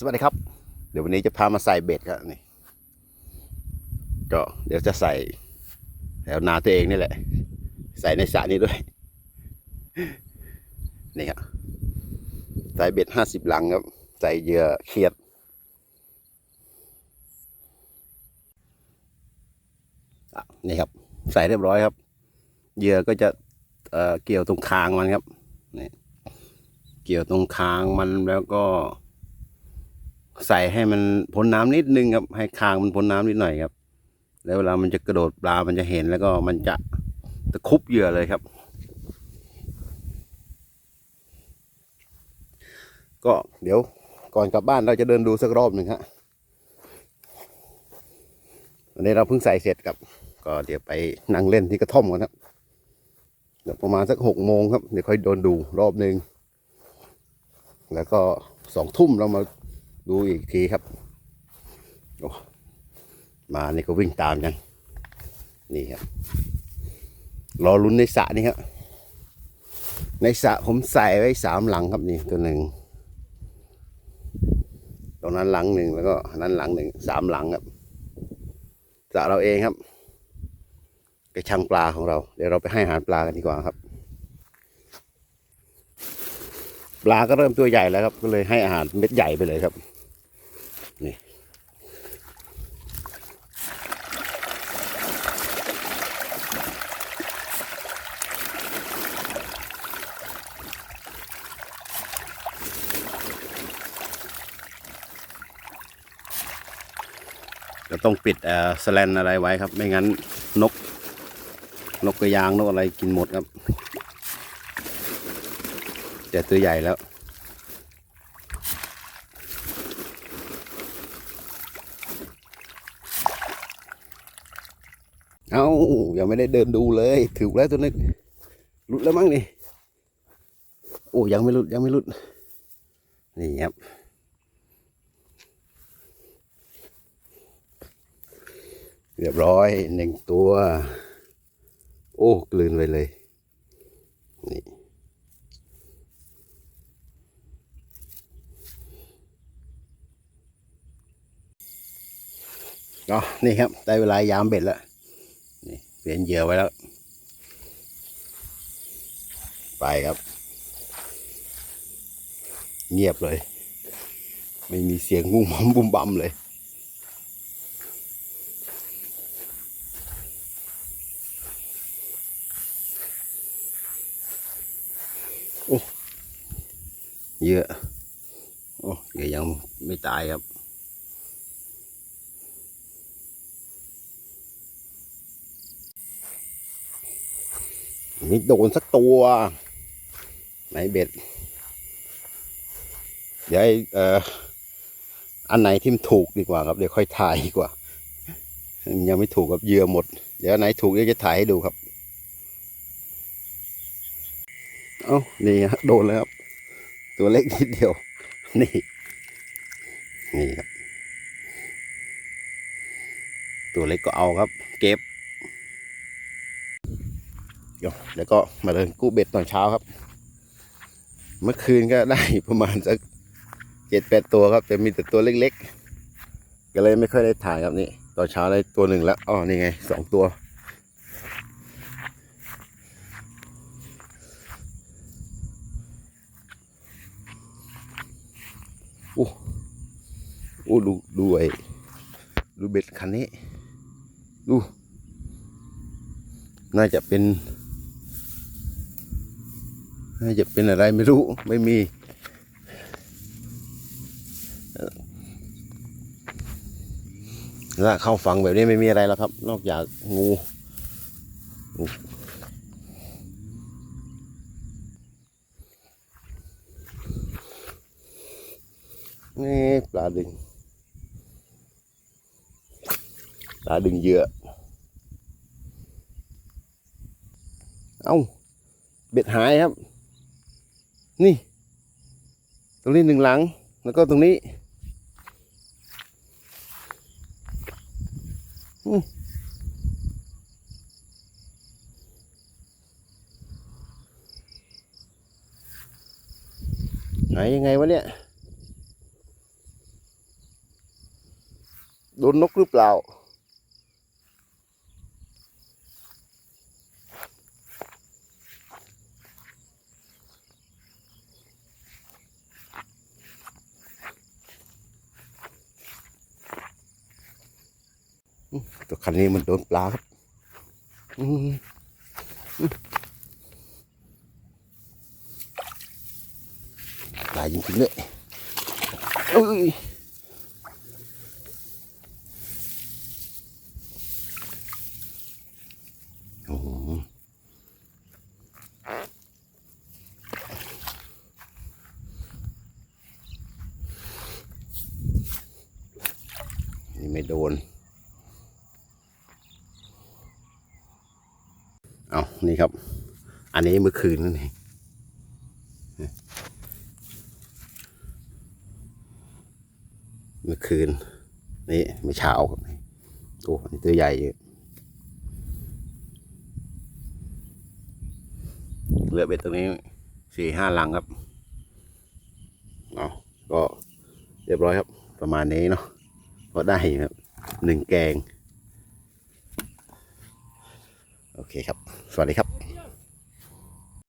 สวัสดีครับ เดี๋ยววันนี้จะพามาใส่เบ็ดครับนี่ก็เดี๋ยวจะใส่แถวนาตัวเองนี่แหละ ใส่ในสระนี้ด้วย นี่ครับใส่เบ็ดห้าสิบลังครับ ใส่เหยื่อเขียด นี่ครับ ใส่เรียบร้อยครับ เหยื่อก็จะเเกี่ยวตรงคางมันครับนี่เกี่ยวตรงคางมันแล้วก็ ใส่ให้มันพ้นน้ำนิดนึงครับ ให้คางมันพ้นน้ำนิดหน่อยครับ แล้วเวลามันจะกระโดดปลา มันจะเห็นแล้วก็มันจะตะคุบเหยื่อเลยครับ ก็เดี๋ยวก่อนกลับบ้านเราจะเดินดูสักรอบหนึ่งฮะวันนี้เราเพิ่งใส่เสร็จครับ ก็เดี๋ยวไปนั่งเล่นที่กระท่อมกันครับเดี๋ยวประมาณสักหกโมงครับ เดี๋ยวค่อยโดนดูรอบหนึ่งแล้วก็สองทุ่มเรามา ดูอีกทีครับโอ้มานี่ก็วิ่งตามยังนี่ครับ รอลุ้นในสระนี่ครับ ในสระผมใส่ไว้สามหลังครับนี่ตัวหนึ่งตรงนั้นหลังหนึ่งแล้วก็นนั้นหลังหนึ่งสามหลังครับสระเราเองครับกระชังปลาของเรา เดี๋ยวเราไปให้อาหารปลากันดีกว่าครับ ปลาก็เริ่มตัวใหญ่แล้วครับ ก็เลยให้อาหารเม็ดใหญ่ไปเลยครับ จะต้องปิดเอ่อสแลนอะไรไว้ครับ ไม่งั้นนก นกกระยางนกอะไรกินหมดครับ แต่ตัวใหญ่แล้ว เอายังไม่ได้เดินดูเลยถือแล้วตัวนี้หลุดแล้วมั้งนี่ โอ้ยังไม่หลุดยังไม่หลุดนี่ครับ เรียบร้อยหนึ่งตัว โอ้กลืนไปเลย นี่ก็นี่ครับ ได้เวลายามเบ็ดแล้วนี่เปลี่ยนเหยื่อไว้แล้ว ไปครับ เงียบเลย ไม่มีเสียงบุ้มบัมบุ้มบัมเลย เยอะ โอ้เหยื่อยังไม่ตายครับมีโดนสักตัว ไหนเบ็ด เดี๋ยวอ้เอ่ออันไหนที่มันถูกดีกว่าครับ เดี๋ยวค่อยถ่ายดีกว่า ยังไม่ถูกกับเยื่อหมด เดี๋ยวอันไหนถูกเดี๋ยวจะถ่ายให้ดูครับ เอ้านี่ฮะโดนแล้วครับ ตัวเล็กนิดเดียว นี่ นี่ครับ ตัวเล็กก็เอาครับ เก็บเดี๋ยวแล้วก็มาเดินกู้เบ็ดตอนเช้าครับ เมื่อคืนก็ได้ประมาณสักเจ็ดแปดตัวครับ แต่มีแต่ตัวเล็กๆ ก็เลยไม่ค่อยได้ถ่ายครับนี่ ตอนเช้าได้ตัวหนึ่งแล้ว อ๋อ นี่ไงสองตัว โอ้โอ้ดูดูไอ้ดูเบ็ดคันนี้ ดู น่าจะเป็น น่าจะเป็นอะไรไม่รู้ไม่มีเอ่อถ้าเข้าฟังแบบนี้ไม่มีอะไรแล้วครับ นอกจากงู นี่ปลาดึง ปลาดึงเหยื่อเอาเบ็ดหายครับ นี่ ตรงนี้หนึ่งหลัง แล้วก็ตรงนี้อืมหายยังไงวะเนี่ย โดนนกหรือเปล่า ตัวคันนี้มันโดนปลาครับปลาจริงๆเลยอุ้ย โอ้โหนี่ไม่โดน เอานี่ครับ อันนี้เมื่อคืนนั่นเองเมื่อคืน นี่เมื่อเช้าครับโอ้อันนี้ตัวใหญ่เยอะเห ลือเบ็ดตรงนี้สี่ห้าลังครับเนาะก็เรียบร้อยครับ ประมาณนี้เนาะก็ได้ครับหนึ่งแกง โอเคครับ สวัสดีครับ